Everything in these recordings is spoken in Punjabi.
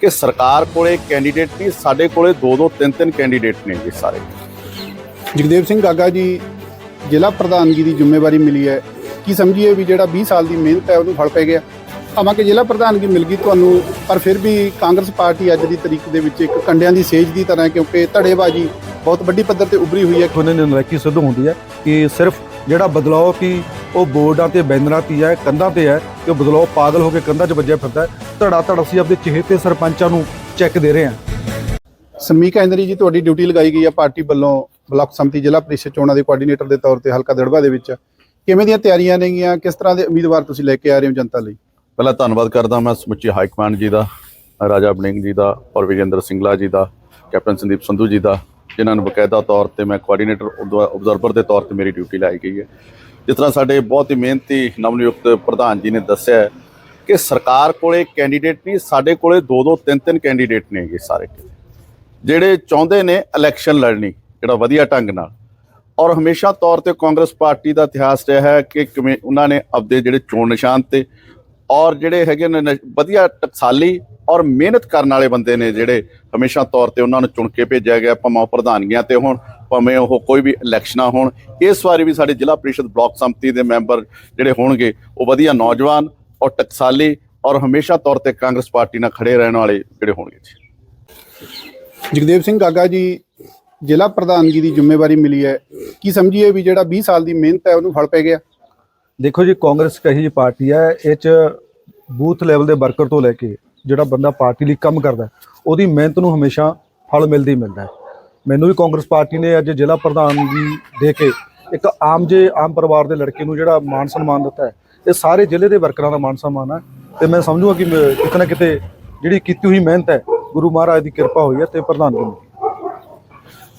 ਕਿ ਸਰਕਾਰ ਕੋਲੇ ਕੈਂਡੀਡੇਟ ਨਹੀਂ ਸਾਡੇ ਕੋਲੇ ਦੋ ਦੋ ਤਿੰਨ ਤਿੰਨ ਕੈਂਡੀਡੇਟ ਨੇ ਜੀ ਸਾਰੇ। ਜਗਦੇਵ ਸਿੰਘ ਗਾਗਾ ਜੀ ਜ਼ਿਲ੍ਹਾ ਪ੍ਰਧਾਨਗੀ ਦੀ ਜ਼ਿੰਮੇਵਾਰੀ ਮਿਲੀ ਹੈ। ਕੀ ਸਮਝੀਏ ਵੀ ਜਿਹੜਾ 20 ਸਾਲ ਦੀ ਮਿਹਨਤ ਹੈ ਉਹਨੂੰ ਫਲ ਪੈ ਗਿਆ। ਭਾਵੇਂ ਕਿ ਜ਼ਿਲ੍ਹਾ ਪ੍ਰਧਾਨਗੀ ਮਿਲ ਗਈ ਤੁਹਾਨੂੰ ਪਰ ਫਿਰ ਵੀ ਕਾਂਗਰਸ ਪਾਰਟੀ ਅੱਜ ਦੀ ਤਰੀਕ ਦੇ ਵਿੱਚ ਇੱਕ ਕੰਡਿਆਂ ਦੀ ਸੇਜ ਦੀ ਤਰ੍ਹਾਂ ਕਿਉਂਕਿ ਧੜੇਬਾਜ਼ੀ ਬਹੁਤ ਵੱਡੀ ਪੱਧਰ ਤੇ ਉੱਭਰੀ ਹੋਈ ਹੈ। ਉਹਨਾਂ ਨੇ ਨਲਾਇਕੀ ਸਿੱਧ ਹੁੰਦੀ ਹੈ ਕਿ ਸਿਰਫ ਜਿਹੜਾ ਬਦਲਾਅ ਕੀ ਉਹ ਬੋਰਡਾਂ ਤੇ ਬੈਨਰਾਂ ਤੇ ਹੈ ਕੰਧਾਂ ਤੇ ਹੈ ਕਿ ਬਦਲਾਅ ਪਾਗਲ ਹੋ ਕੇ ਕੰਧਾਂ 'ਚ ਵੱਜਿਆ ਫਿਰਦਾ ਧੜਾ ਧੜ ਅਸੀਂ ਆਪਣੇ ਚਹੇਤੇ ਸਰਪੰਚਾਂ ਨੂੰ ਚੈੱਕ ਦੇ ਰਹੇ ਹਾਂ। ਸਮੀਕਾ ਇੰਦਰੀ ਜੀ ਤੁਹਾਡੀ ਡਿਊਟੀ ਲਗਾਈ ਗਈ ਹੈ ਪਾਰਟੀ ਵੱਲੋਂ ਬਲਾਕ ਸੰਮਤੀ ਜ਼ਿਲ੍ਹਾ ਪ੍ਰੀਸ਼ਦ ਚੋਣਾਂ ਦੇ ਕੋਆਰਡੀਨੇਟਰ ਦੇ ਤੌਰ ਤੇ ਹਲਕਾ ਦੜਬਾ ਦੇ ਵਿੱਚ। ਕਿਵੇਂ ਦੀਆਂ ਤਿਆਰੀਆਂ ਨੇਗੀਆਂ? ਕਿਸ ਤਰ੍ਹਾਂ ਦੇ ਉਮੀਦਵਾਰ ਤੁਸੀਂ ਲੈ ਕੇ ਆ ਰਹੇ ਹੋ ਜਨਤਾ ਲਈ? ਪਹਿਲਾਂ ਧੰਨਵਾਦ ਕਰਦਾ ਮੈਂ ਸਮੁੱਚੀ ਹਾਈ ਕਮਾਂਡ ਜੀ ਦਾ ਰਾਜਾ ਬਲਿੰਗ ਜੀ ਦਾ ਔਰ ਵਿਜੇਂਦਰ ਸਿੰਗਲਾ ਜੀ ਦਾ ਕੈਪਟਨ ਸੰਦੀਪ ਸੰਧੂ ਜੀ ਦਾ ਜਿਨ੍ਹਾਂ ਨੂੰ ਬਕਾਇਦਾ ਤੌਰ ਤੇ ਮੈਂ ਕੋਆਰਡੀਨੇਟਰ ਆਬਜ਼ਰਵਰ ਦੇ ਤੌਰ ਤੇ ਮੇਰੀ ਡਿਊਟੀ ਲਾਈ ਗਈ ਹੈ। ਜਿਸ ਤਰ੍ਹਾਂ ਸਾਡੇ ਬਹੁਤ ਹੀ ਮਿਹਨਤੀ ਨਵਨਿਯੁਕਤ ਪ੍ਰਧਾਨ ਜੀ ਨੇ ਦੱਸਿਆ ਕਿ ਸਰਕਾਰ ਕੋਲੇ ਕੈਂਡੀਡੇਟ ਨਹੀਂ, ਸਾਡੇ ਕੋਲੇ ਦੋ ਦੋ ਤਿੰਨ ਤਿੰਨ ਕੈਂਡੀਡੇਟ ਨੇਗੇ ਸਾਰੇ। ਜਿਹੜੇ ਚਾਹੁੰਦੇ ਨੇ ਇਲੈਕਸ਼ਨ ਲੜਨੀ, ਜਿਹੜਾ ਵਧੀਆ ਢੰਗ ਨਾਲ। ਔਰ ਹਮੇਸ਼ਾ ਤੌਰ ਤੇ ਕਾਂਗਰਸ ਪਾਰਟੀ ਦਾ ਇਤਿਹਾਸ ਰਿਹਾ ਹੈ ਕਿ ਕਿਵੇਂ ਉਹਨਾਂ ਨੇ ਆਪਦੇ ਜਿਹੜੇ ਚੋਣ ਨਿਸ਼ਾਨ ਤੇ ਔਰ ਜਿਹੜੇ ਹੈਗੇ ਨੇ ਵਧੀਆ ਟਕਸਾਲੀ ਔਰ ਮਿਹਨਤ ਕਰਨ ਵਾਲੇ ਬੰਦੇ ਨੇ ਜਿਹੜੇ ਹਮੇਸ਼ਾ ਤੌਰ ਤੇ ਉਹਨਾਂ ਨੂੰ ਚੁਣ ਕੇ ਭੇਜਿਆ ਗਿਆ ਭਾਵੇਂ ਉਹ ਪ੍ਰਧਾਨਗੀਆਂ ਤੇ ਹੋਣ, ਭਾਵੇਂ ਉਹ ਕੋਈ ਵੀ ਇਲੈਕਸ਼ਨਾਂ ਹੋਣ, ਇਸ ਵਾਰੀ ਵੀ ਸਾਡੇ ਜ਼ਿਲ੍ਹਾ ਪ੍ਰੀਸ਼ਦ ਬਲਾਕ ਸੰਮਤੀ ਦੇ ਮੈਂਬਰ ਜਿਹੜੇ ਹੋਣਗੇ, ਉਹ ਵਧੀਆ ਨੌਜਵਾਨ ਔਰ ਟਕਸਾਲੀ ਔਰ ਹਮੇਸ਼ਾ ਤੌਰ ਤੇ ਕਾਂਗਰਸ ਪਾਰਟੀ ਨਾਲ ਖੜੇ ਰਹਿਣ ਵਾਲੇ ਜਿਹੜੇ ਹੋਣਗੇ ਜੀ। ਜਗਦੇਵ ਸਿੰਘ ਗਾਗਾ ਜੀ, ਜ਼ਿਲ੍ਹਾ ਪ੍ਰਧਾਨਗੀ ਦੀ ਜ਼ਿੰਮੇਵਾਰੀ ਮਿਲੀ ਹੈ। ਕੀ ਸਮਝੀਏ ਵੀ ਜਿਹੜਾ 20 ਸਾਲ ਦੀ ਮਿਹਨਤ ਹੈ, ਉਹਨੂੰ ਫਲ ਪੈ ਗਿਆ? ਦੇਖੋ ਜੀ, ਕਾਂਗਰਸ ਕਹੀ ਜੀ ਪਾਰਟੀ ਹੈ, ਇਹ ਚ ਬੂਥ ਲੈਵਲ ਦੇ ਵਰਕਰ ਤੋਂ ਲੈ ਕੇ ਜਿਹੜਾ ਬੰਦਾ ਪਾਰਟੀ ਲਈ ਕੰਮ ਕਰਦਾ ਉਹਦੀ ਮਿਹਨਤ ਨੂੰ ਹਮੇਸ਼ਾ ਫਲ ਮਿਲਦੀ ਮਿਲਦਾ ਹੈ। ਮੈਨੂੰ ਵੀ ਕਾਂਗਰਸ ਪਾਰਟੀ ਨੇ ਅੱਜ ਜ਼ਿਲ੍ਹਾ ਪ੍ਰਧਾਨਗੀ ਦੇ ਕੇ ਇੱਕ ਆਮ ਜੇ ਆਮ ਪਰਿਵਾਰ ਦੇ ਲੜਕੇ ਨੂੰ ਜਿਹੜਾ ਮਾਨ ਸਨਮਾਨ ਦਿੱਤਾ ਹੈ, ਇਹ ਸਾਰੇ ਜ਼ਿਲ੍ਹੇ ਦੇ ਵਰਕਰਾਂ ਦਾ ਮਾਨ ਸਨਮਾਨ ਹੈ ਤੇ ਮੈਂ ਸਮਝੂਗਾ ਕਿ ਕਿਤੇ ਨਾ ਕਿਤੇ ਜਿਹੜੀ ਕੀਤੀ ਹੋਈ ਮਿਹਨਤ ਹੈ, ਗੁਰੂ ਮਹਾਰਾਜ ਦੀ ਕਿਰਪਾ ਹੋਈ ਹੈ ਤੇ ਪ੍ਰਧਾਨਗੀ ਮਿਲੀ।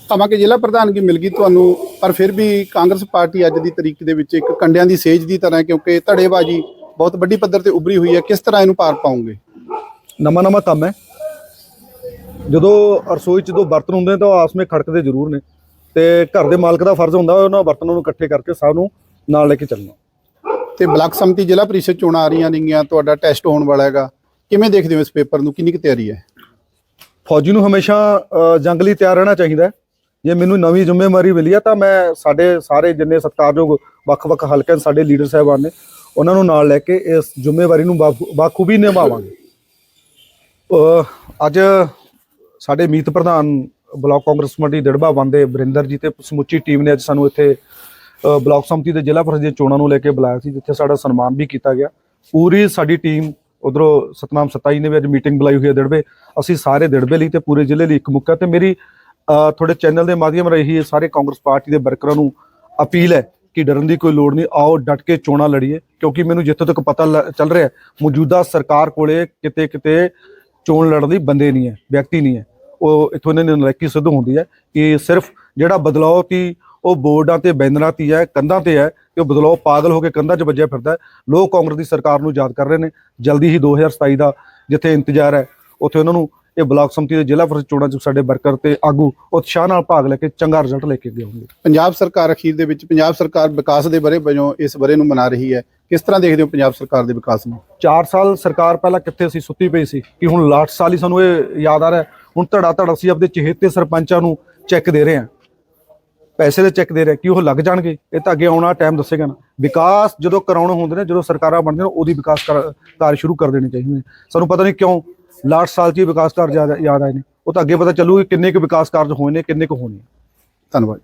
ਭਾਵੇਂ ਕਿ ਜ਼ਿਲ੍ਹਾ ਪ੍ਰਧਾਨਗੀ ਮਿਲ ਗਈ ਤੁਹਾਨੂੰ ਪਰ ਫਿਰ ਵੀ ਕਾਂਗਰਸ ਪਾਰਟੀ ਅੱਜ ਦੀ ਤਰੀਕ ਦੇ ਵਿੱਚ ਇੱਕ ਕੰਡਿਆਂ ਦੀ ਸੇਜ ਦੀ ਤਰ੍ਹਾਂ ਕਿਉਂਕਿ ਧੜੇਬਾਜ਼ੀ ਬਹੁਤ ਵੱਡੀ ਪੱਧਰ ਤੇ ਉੱਭਰੀ ਹੋਈ ਹੈ ਕਿਸ ਤਰ੍ਹਾਂ ਇਹਨੂੰ ਪਾਰ ਪਾਉਂਗੇ? ਨਵਾਂ ਨਵਾਂ ਕੰਮ ਹੈ। ਜਦੋਂ ਰਸੋਈ 'ਚ ਜਦੋਂ ਬਰਤਨ ਹੁੰਦੇ ਨੇ ਤਾਂ ਉਹ ਆਪਸ ਵਿੱਚ ਖੜਕਦੇ ਜ਼ਰੂਰ ਨੇ ਤੇ ਘਰ ਦੇ ਮਾਲਕ ਦਾ ਫਰਜ਼ ਹੁੰਦਾ ਉਹਨਾਂ ਬਰਤਨਾਂ ਨੂੰ ਇਕੱਠੇ ਕਰਕੇ ਸਭ ਨੂੰ ਨਾਲ ਲੈ ਕੇ ਚੱਲਣਾ। ਤੇ ਬਲਾਕ ਸੰਮਤੀ ਜ਼ਿਲ੍ਹਾ ਪ੍ਰੀਸ਼ਦ ਚੋਣਾਂ ਆ ਰਹੀਆਂ ਨੇਗੀਆਂ ਤੁਹਾਡਾ ਟੈਸਟ ਹੋਣ ਵਾਲਾ ਹੈਗਾ। ਕਿਵੇਂ ਦੇਖਦੇ ਹੋ ਇਸ ਪੇਪਰ ਨੂੰ? ਕਿੰਨੀ ਕੁ ਤਿਆਰੀ ਹੈ? ਫੌਜੀ ਨੂੰ ਹਮੇਸ਼ਾ ਅ, ਜੰਗ ਲਈ ਤਿਆਰ ਰਹਿਣਾ ਚਾਹੀਦਾ ਹੈ। ਜੇ ਮੈਨੂੰ ਨਵੀਂ ਜ਼ਿੰਮੇਵਾਰੀ ਮਿਲੀ ਆ ਤਾਂ ਮੈਂ ਸਾਡੇ ਸਾਰੇ ਜਿੰਨੇ ਸਤਿਕਾਰਯੋਗ ਵੱਖ-ਵੱਖ ਹਲਕਿਆਂ ਦੇ ਸਾਡੇ ਲੀਡਰ ਸਾਹਿਬਾਨ ਨੇ, ਉਹਨਾਂ ਨੂੰ ਨਾਲ ਲੈ ਕੇ ਇਸ ਜ਼ਿੰਮੇਵਾਰੀ ਨੂੰ ਬਾਖੂਬੀ ਨਿਭਾਵਾਂਗੇ। ਅੱਜ ਸਾਡੇ ਮੀਤ ਪ੍ਰਧਾਨ ਬਲਾਕ ਕਾਂਗਰਸ ਕਮੇਟੀ ਦੜਬਾ ਬੰਦੇ ਬਰਿੰਦਰ ਜੀ ਤੇ ਸਮੁੱਚੀ ਟੀਮ ਨੇ ਅੱਜ ਸਾਨੂੰ ਇੱਥੇ ਬਲਾਕ ਸੰਮਤੀ ਦੇ ਜ਼ਿਲ੍ਹਾ ਪ੍ਰੀਸ਼ਦ ਦੀਆਂ ਚੋਣਾਂ ਨੂੰ ਲੈ ਕੇ ਬੁਲਾਇਆ ਸੀ, ਜਿੱਥੇ ਸਾਡਾ ਸਨਮਾਨ ਵੀ ਕੀਤਾ ਗਿਆ। ਪੂਰੀ ਸਾਡੀ ਟੀਮ ਉਧਰੋਂ ਸਤਨਾਮ ਸਤਾਈ ਨੇ ਵੀ ਅੱਜ ਮੀਟਿੰਗ ਬੁਲਾਈ ਹੋਈ ਹੈ ਦੜਬੇ। ਅਸੀਂ ਸਾਰੇ ਦੜਬੇ ਲਈ ਤੇ ਪੂਰੇ ਜ਼ਿਲ੍ਹੇ ਲਈ ਇੱਕ ਮੁੱਕਾ ਤੇ ਮੇਰੀ ਤੁਹਾਡੇ ਚੈਨਲ ਦੇ ਮਾਧਿਅਮ ਰਹੀ ਹੈ ਸਾਰੇ ਕਾਂਗਰਸ ਪਾਰਟੀ ਦੇ ਵਰਕਰਾਂ ਨੂੰ ਅਪੀਲ ਹੈ ਕਿ ਡਰਨ ਦੀ ਕੋਈ ਲੋੜ ਨਹੀਂ, ਆਓ ਡਟ ਕੇ ਚੋਣਾਂ ਲੜੀਏ, ਕਿਉਂਕਿ ਮੈਨੂੰ ਜਿੱਥੋਂ ਤੱਕ ਪਤਾ ਲ- ਚੱਲ ਰਿਹਾ, ਮੌਜੂਦਾ ਸਰਕਾਰ ਕੋਲੇ ਕਿਤੇ ਕਿਤੇ ਚੋਣ ਲੜਨ ਦੀ ਬੰਦੇ ਨਹੀਂ ਹੈ, ਵਿਅਕਤੀ ਨਹੀਂ ਹੈ। ਉਹ ਇਥੋਂ ਇਹਨਾਂ ਦੀ ਨਲਾਇਕੀ ਸਿੱਧ ਹੁੰਦੀ ਹੈ ਕਿ ਸਿਰਫ ਜਿਹੜਾ ਬਦਲਾਅ ਕੀ ਉਹ ਬੋਰਡਾਂ ਤੇ, ਬੈਨਰਾਂ ਤੇ ਹੈ, ਕੰਧਾਂ ਤੇ ਹੈ ਕਿ ਉਹ ਬਦਲਾਅ ਪਾਗਲ ਹੋ ਕੇ ਕੰਧਾਂ 'ਚ ਵੱਜਿਆ ਫਿਰਦਾ ਲੋਕ ਕਾਂਗਰਸ ਦੀ ਸਰਕਾਰ ਨੂੰ ਯਾਦ ਕਰ ਰਹੇ ਨੇ, ਜਲਦੀ ਹੀ 2027 ਦਾ ਜਿੱਥੇ ਇੰਤਜ਼ਾਰ ਹੈ ਉੱਥੇ ਉਹਨਾਂ ਨੂੰ ਇਹ ਬਲਾਕ ਸੰਮਤੀ ਦੇ ਜ਼ਿਲ੍ਹਾ ਪ੍ਰੀਸ਼ਦ ਚੋਣਾਂ 'ਚ ਸਾਡੇ ਵਰਕਰ ਤੇ ਆਗੂ ਉਤਸ਼ਾਹ ਨਾਲ ਭਾਗ ਲੈ ਕੇ ਚੰਗਾ ਰਿਜ਼ਲਟ ਲੈ ਕੇ ਅੱਗੇ ਆਉਣਗੇ ਪੰਜਾਬ ਸਰਕਾਰ ਅਖੀਰ ਦੇ ਵਿੱਚ ਪੰਜਾਬ ਸਰਕਾਰ ਵਿਕਾਸ ਦੇ ਬਰੇ ਵਜੋਂ ਇਸ ਬਰੇ ਨੂੰ ਮਨਾ ਰਹੀ ਹੈ ਕਿਸ ਤਰ੍ਹਾਂ ਦੇਖਦੇ ਹੋ ਪੰਜਾਬ ਸਰਕਾਰ ਦੇ ਵਿਕਾਸ ਨੂੰ 4 ਸਾਲ ਸਰਕਾਰ ਪਹਿਲਾਂ ਕਿੱਥੇ ਸੀ ਸੁੱਤੀ ਪਈ ਸੀ ਕਿ ਹੁਣ ਲਾਸਟ ਸਾਲ ਹੀ ਸਾਨੂੰ ਇਹ ਯਾਦ ਆ ਰਿਹਾ ਹੈ। ਹੁਣ ਧੜਾ ਧੜ ਅਸੀਂ ਆਪਦੇ ਚਹੇਤੇ ਸਰਪੰਚਾਂ ਨੂੰ ਚੈੱਕ ਦੇ ਰਹੇ ਹਾਂ ਪੈਸੇ ਦੇ ਚੈੱਕ ਦੇ ਰਹੇ ਹਾਂ। ਕੀ ਉਹ ਲੱਗ ਜਾਣਗੇ ਇਹ ਤਾਂ ਅੱਗੇ ਆਉਣਾ ਟਾਈਮ ਦੱਸੇਗਾ ਨਾ ਵਿਕਾਸ ਜਦੋਂ ਕਰਾਉਣੇ ਹੁੰਦੇ ਨੇ ਜਦੋਂ ਸਰਕਾਰਾਂ ਬਣਦੀਆਂ ਨੇ ਉਹਦੀ ਵਿਕਾਸ ਕਰ- ਕਾਰਜ ਸ਼ੁਰੂ ਕਰ ਦੇਣੇ ਚਾਹੀਦੇ ਨੇ ਸਾਨੂੰ ਪਤਾ ਨਹੀਂ ਕਿਉਂ ਲਾਸਟ ਸਾਲ 'ਚ ਹੀ ਵਿਕਾਸ ਕਾਰਜ ਯਾਦ ਆਏ ਨੇ ਉਹ ਤਾਂ ਅੱਗੇ ਪਤਾ ਚੱਲੂ ਕਿ ਕਿੰਨੇ ਕੁ ਵਿਕਾਸ ਕਾਰਜ ਹੋਏ ਨੇ, ਕਿੰਨੇ ਕੁ ਹੋਣੇ ਆ। ਧੰਨਵਾਦ